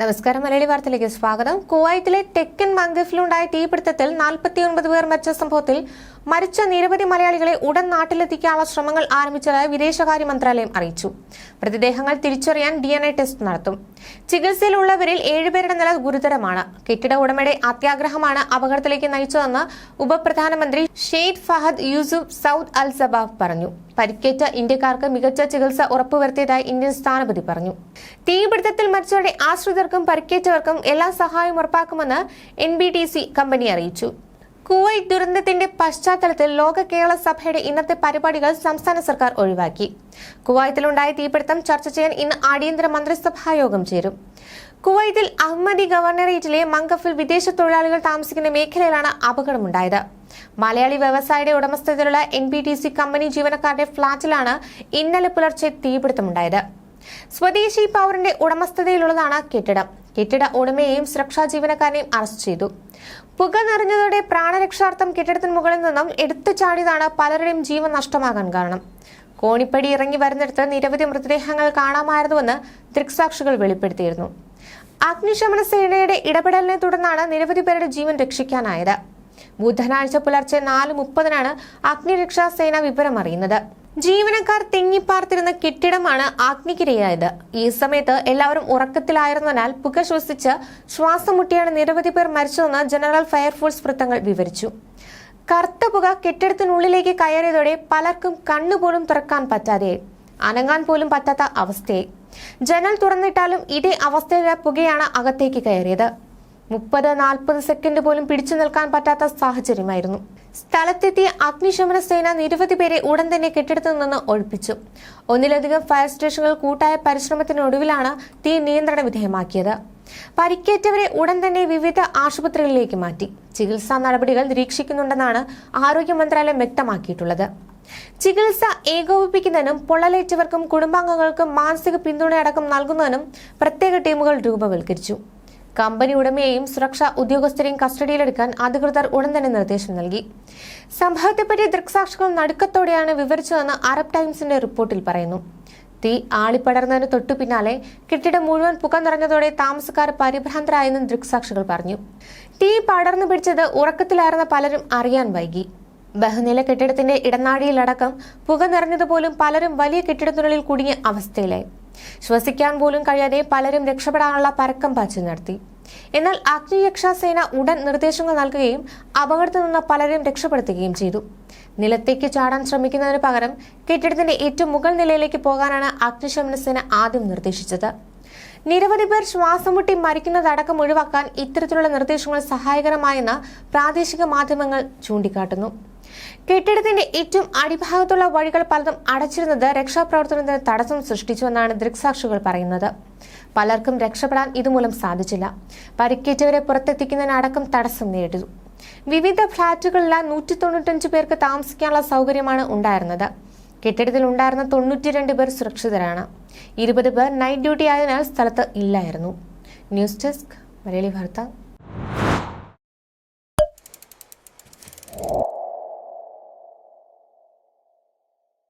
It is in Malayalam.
നമസ്കാരം. മലയാളി വാർത്തയിലേക്ക് സ്വാഗതം. കുവൈത്തിലെ ടെക്കൻ മംഗഫിലുണ്ടായ തീപിടുത്തത്തിൽ നാൽപ്പത്തിയൊൻപത് പേർ മരിച്ച സംഭവത്തിൽ മരിച്ച നിരവധി മലയാളികളെ ഉടൻ നാട്ടിലെത്തിക്കാനുള്ള ശ്രമങ്ങൾ ആരംഭിച്ചതായി വിദേശകാര്യ മന്ത്രാലയം അറിയിച്ചു. മൃതദേഹങ്ങൾ തിരിച്ചറിയാൻ ഡി ടെസ്റ്റ് നടത്തും. ചികിത്സയിലുള്ളവരിൽ ഏഴുപേരുടെ നില ഗുരുതരമാണ്. കെട്ടിട ഉടമയുടെ അത്യാഗ്രഹമാണ് അപകടത്തിലേക്ക് നയിച്ചതെന്ന് ഉപപ്രധാനമന്ത്രി Sheikh Fahad Yusuf Saud Al Sabah പറഞ്ഞു. പരിക്കേറ്റ ഇന്ത്യക്കാർക്ക് മികച്ച ചികിത്സ ഉറപ്പുവരുത്തിയതായി ഇന്ത്യൻ സ്ഥാനപതി പറഞ്ഞു. തീപിടുത്തത്തിൽ മരിച്ചവരുടെ ആശ്രിതർക്കും പരിക്കേറ്റവർക്കും എല്ലാ സഹായവും ഉറപ്പാക്കുമെന്ന് എൻ കമ്പനി അറിയിച്ചു. കുവൈറ്റ് ദുരന്തത്തിന്റെ പശ്ചാത്തലത്തിൽ ലോക കേരള സഭയുടെ ഇന്നത്തെ പരിപാടികൾ സംസ്ഥാന സർക്കാർ ഒഴിവാക്കി. കുവൈത്തിലുണ്ടായ തീപിടുത്തം ചർച്ച ചെയ്യാൻ ഇന്ന് അടിയന്തര മന്ത്രിസഭാ യോഗം ചേരും. കുവൈത്തിൽ അഹമ്മദി ഗവർണറേറ്റിലെ മങ്കഫിൽ വിദേശ തൊഴിലാളികൾ താമസിക്കുന്ന മേഖലയിലാണ് അപകടമുണ്ടായത്. മലയാളി വ്യവസായിയുടെ ഉടമസ്ഥതയിലുള്ള N B T C company ജീവനക്കാരുടെ ഫ്ളാറ്റിലാണ് ഇന്നലെ പുലർച്ചെ തീപിടുത്തമുണ്ടായത്. സ്വദേശി പൗരന്റെ ഉടമസ്ഥതയിലുള്ളതാണ് കെട്ടിടം. കെട്ടിട ഉടമയെയും സുരക്ഷാ ജീവനക്കാരനെയും അറസ്റ്റ് ചെയ്തു. പുക നിറഞ്ഞതോടെ പ്രാണരക്ഷാർത്ഥം കെട്ടിടത്തിന് മുകളിൽ നിന്നും എടുത്തു ചാടിയതാണ് പലരുടെയും ജീവൻ നഷ്ടമാകാൻ കാരണം. കോണിപ്പടി ഇറങ്ങി വരുന്നിടത്ത് നിരവധി മൃതദേഹങ്ങൾ കാണാമായിരുന്നുവെന്ന് ദൃക്സാക്ഷികൾ വെളിപ്പെടുത്തിയിരുന്നു. അഗ്നിശമന സേനയുടെ ഇടപെടലിനെ തുടർന്നാണ് നിരവധി പേരുടെ ജീവൻ രക്ഷിക്കാനായത്. ബുധനാഴ്ച പുലർച്ചെ നാല് മുപ്പതിനാണ് അഗ്നിരക്ഷാ സേന വിവരം അറിയുന്നത് ജീവനക്കാർ തിങ്ങിപ്പാർത്തിരുന്ന കെട്ടിടമാണ് അഗ്നിക്കിരയായത് ഈ സമയത്ത് എല്ലാവരും ഉറക്കത്തിലായിരുന്നതിനാൽ പുക ശ്വസിച്ച് ശ്വാസം മുട്ടിയാണ് നിരവധി പേർ മരിച്ചതെന്ന് ജനറൽ ഫയർഫോഴ്സ് വൃത്തങ്ങൾ വിവരിച്ചു. കറുത്ത പുക കെട്ടിടത്തിനുള്ളിലേക്ക് കയറിയതോടെ പലർക്കും കണ്ണുപോലും തുറക്കാൻ പറ്റാതെ അനങ്ങാൻ പോലും പറ്റാത്ത അവസ്ഥയായി. ജനൽ തുറന്നിട്ടാലും ഇതേ അവസ്ഥയിലെ പുകയാണ് അകത്തേക്ക് കയറിയത്. മുപ്പത് നാൽപ്പത് സെക്കൻഡ് പോലും പിടിച്ചു നിൽക്കാൻ പറ്റാത്ത സാഹചര്യമായിരുന്നു. സ്ഥലത്തെത്തിയ അഗ്നിശമന സേന നിരവധി പേരെ ഉടൻ തന്നെ കെട്ടിടത്തു നിന്ന് ഒഴിപ്പിച്ചു. ഒന്നിലധികം ഫയർ സ്റ്റേഷനുകൾ കൂട്ടായ പരിശ്രമത്തിനൊടുവിലാണ് തീ നിയന്ത്രണ വിധേയമാക്കിയത്. പരിക്കേറ്റവരെ ഉടൻ തന്നെ വിവിധ ആശുപത്രികളിലേക്ക് മാറ്റി. ചികിത്സാ നടപടികൾ നിരീക്ഷിക്കുന്നുണ്ടെന്നാണ് ആരോഗ്യ മന്ത്രാലയം വ്യക്തമാക്കിയിട്ടുള്ളത്. ചികിത്സ ഏകോപിപ്പിക്കുന്നതിനും പൊള്ളലേറ്റവർക്കും കുടുംബാംഗങ്ങൾക്കും മാനസിക പിന്തുണയടക്കം നൽകുന്നതിനും പ്രത്യേക ടീമുകൾ രൂപവൽക്കരിച്ചു. കമ്പനി ഉടമയെയും സുരക്ഷാ ഉദ്യോഗസ്ഥരെയും കസ്റ്റഡിയിലെടുക്കാൻ അധികൃതർ ഉടൻ തന്നെ നിർദ്ദേശം നൽകി. സംഭവത്തെപ്പറ്റി ദൃക്സാക്ഷികൾ നടുക്കത്തോടെയാണ് വിവരിച്ചതെന്ന് അറബ് ടൈംസിന്റെ റിപ്പോർട്ടിൽ പറയുന്നു. തീ ആളിപ്പടർന്നതിന് തൊട്ടു പിന്നാലെ കെട്ടിടം മുഴുവൻ പുക നിറഞ്ഞതോടെ താമസക്കാർ പരിഭ്രാന്തരായെന്നും ദൃക്സാക്ഷികൾ പറഞ്ഞു. തീ പടർന്നു പിടിച്ചത് ഉറക്കത്തിലായിരുന്ന പലരും അറിയാൻ വൈകി. ബഹുനില കെട്ടിടത്തിന്റെ ഇടനാഴിയിലടക്കം പുക നിറഞ്ഞതുപോലും പലരും വലിയ കെട്ടിടത്തിനുള്ളിൽ കുടുങ്ങിയ അവസ്ഥയിലായി. ശ്വസിക്കാൻ പോലും കഴിയാതെ പലരും രക്ഷപ്പെടാനുള്ള പരക്കം പാച്ചു നടത്തി. എന്നാൽ അഗ്നിരക്ഷാസേന ഉടൻ നിർദ്ദേശങ്ങൾ നൽകുകയും അപകടത്തിൽ നിന്ന് പലരെയും രക്ഷപ്പെടുത്തുകയും ചെയ്തു. നിലത്തേക്ക് ചാടാൻ ശ്രമിക്കുന്നതിന് പകരം കെട്ടിടത്തിന്റെ ഏറ്റവും മുകൾ നിലയിലേക്ക് പോകാനാണ് അഗ്നിശമന സേന ആദ്യം നിർദ്ദേശിച്ചത്. നിരവധി പേർ ശ്വാസം മുട്ടി മരിക്കുന്നതടക്കം ഒഴിവാക്കാൻ ഇത്തരത്തിലുള്ള നിർദ്ദേശങ്ങൾ സഹായകരമായെന്ന് പ്രാദേശിക മാധ്യമങ്ങൾ ചൂണ്ടിക്കാട്ടുന്നു. കെട്ടിടത്തിന്റെ ഏറ്റവും അടിഭാഗത്തുള്ള വഴികൾ പലതും അടച്ചിരുന്നത് രക്ഷാപ്രവർത്തനത്തിന് തടസ്സം സൃഷ്ടിച്ചുവെന്നാണ് ദൃക്സാക്ഷികൾ പറയുന്നത്. പലർക്കും രക്ഷപ്പെടാൻ ഇതുമൂലം സാധിച്ചില്ല. പരിക്കേറ്റവരെ പുറത്തെത്തിക്കുന്നതിനടക്കം തടസ്സം നേരിട്ടു. വിവിധ ഫ്ളാറ്റുകളിലെ നൂറ്റി തൊണ്ണൂറ്റഞ്ച് പേർക്ക് താമസിക്കാനുള്ള സൗകര്യമാണ് ഉണ്ടായിരുന്നത്. കെട്ടിടത്തിൽ ഉണ്ടായിരുന്ന തൊണ്ണൂറ്റിരണ്ട് പേർ സുരക്ഷിതരാണ്. ഇരുപത് പേർ നൈറ്റ് ഡ്യൂട്ടി ആയതിനാൽ സ്ഥലത്ത് ഇല്ലായിരുന്നു. ന്യൂസ് ഡെസ്ക് മലയാളി വാർത്ത